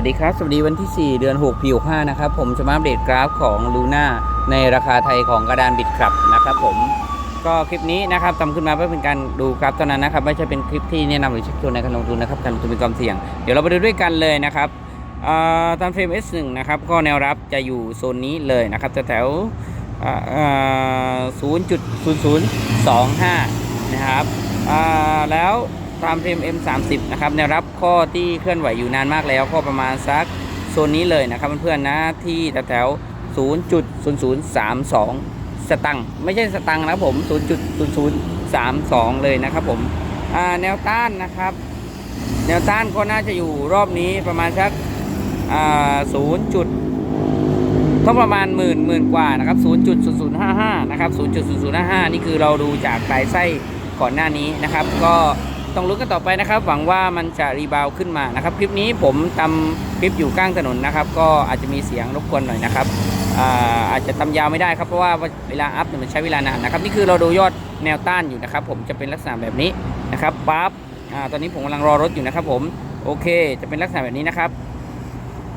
สวัสดีครับ สวัสดีวันที่ 4 เดือน6ปี65นะครับ ผมจะมาอัปเดตกราฟของลูน่าในราคาไทยของกระดานบิดครับนะครับผมก็คลิปนี้นะครับทำขึ้นมาเพื่อเป็นการดูกราฟเท่านั้นนะครับ ไม่ใช่เป็นคลิปที่แนะนำหรือชักชวนในการลงทุนนะครับการลงทุนมีความเสี่ยง เดี๋ยวเราไปดูด้วยกันเลยนะครับอ่าตามเฟรม S1 นะครับก็แนวรับจะอยู่โซนนี้เลยนะครับแถวอ่าอ่า0.0025 นะครับอ่าแล้ว ตามเฟรม M30 นะครับแนวรับข้อที่เคลื่อนไหวอยู่นานมากแล้ว ก็ประมาณสักโซนนี้เลยนะครับเพื่อนๆนะที่แถว0.0032 สตังค์ไม่ใช่สตังค์นะครับผม 0.0032 เลยนะครับผมแนวต้านนะครับ แนวต้านก็น่าจะอยู่รอบนี้ประมาณสักอ่า0จุดต้องประมาณหมื่นหมื่นกว่านะครับ 0.0055 นะครับ 0.0055 นี่คือเราดูจากปลายไส้ก่อนหน้านี้นะครับ ก็ ต้องลุ้นกันต่อไปนะครับ หวังว่ามันจะรีบาวขึ้นมานะครับ คลิปนี้ผมทำคลิปอยู่กลางถนนนะครับ ก็อาจจะมีเสียงรบกวนหน่อยนะครับอาอาจจะทำยาวไม่ได้ครับเพราะว่าเวลาอัพเนี่ยมันใช้เวลานานนะครับนี่คือเราดูยอดแนวต้านอยู่นะครับ ผมจะเป็นลักษณะแบบนี้นะครับปั๊บตอนนี้ผมกำลังรอรถอยู่นะครับ ผมโอเค จะเป็นลักษณะแบบนี้นะครับ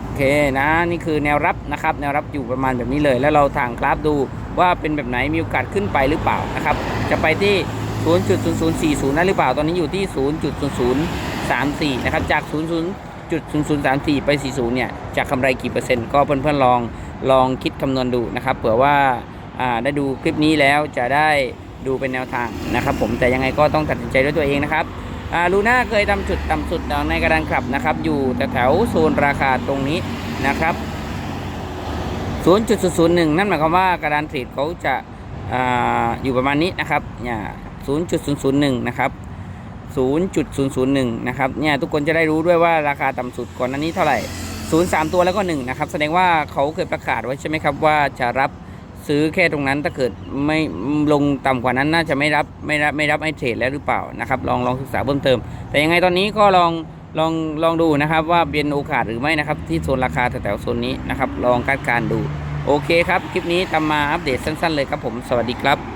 โอเคนะนี่คือแนวรับนะครับ แนวรับอยู่ประมาณแบบนี้เลย แล้วเราทางกราฟดูว่าเป็นแบบไหนมีโอกาสขึ้นไปหรือเปล่านะครับ จะไปที่ 0.0040นั่นหรือเปล่า ตอนนี้อยู่ที่ 0.0034 นะครับ จาก 0.0034 ไป 40 เนี่ยจะกกำไรกี่เปอร์เซ็นต์ ก็เพื่อนๆลองลองคิดคำนวณดูนะครับ เผื่อว่าได้ดูคลิปนี้แล้วจะได้ดูเป็นแนวทางนะครับ ผม แต่ยังไงก็ต้องตัดสินใจด้วยตัวเองนะครับลูน่าเคยทำจุดต่ำสุดในกระดานขับนะครับ อยู่แถวโซนราคาตรงนี้นะครับ 0.001 นั่นหมายความว่ากระดานเทรดเขาจะอาอยู่ประมาณนี้นะครับเนี่ย 0.001 นะครับ 0.001 นะครับ เนี่ยทุกคนจะได้รู้ด้วยว่าราคาต่ำสุดก่อนหน้านี้เท่าไหร่ 0 3 ตัวแล้วก็1นะครับ แสดงว่าเขาเคยประกาศไว้ใช่ไหมครับว่าจะรับซื้อแค่ตรงนั้นถ้าเกิดไม่ลงต่ำกว่านั้นน่าจะไม่รับไม่รับไม่รับไอเทรดแล้วหรือเปล่านะครับ ลองลองศึกษาเพิ่มเติม แต่ยังไงตอนนี้ก็ลองลองลองดูนะครับว่าเป็นโอกาสหรือไม่นะครับ ที่โซนราคาแถวๆโซนนี้นะครับ ลองคาดการดู โอเคครับ คลิปนี้ตามมาอัปเดตสั้น ๆ เลยครับผมสวัสดีครับ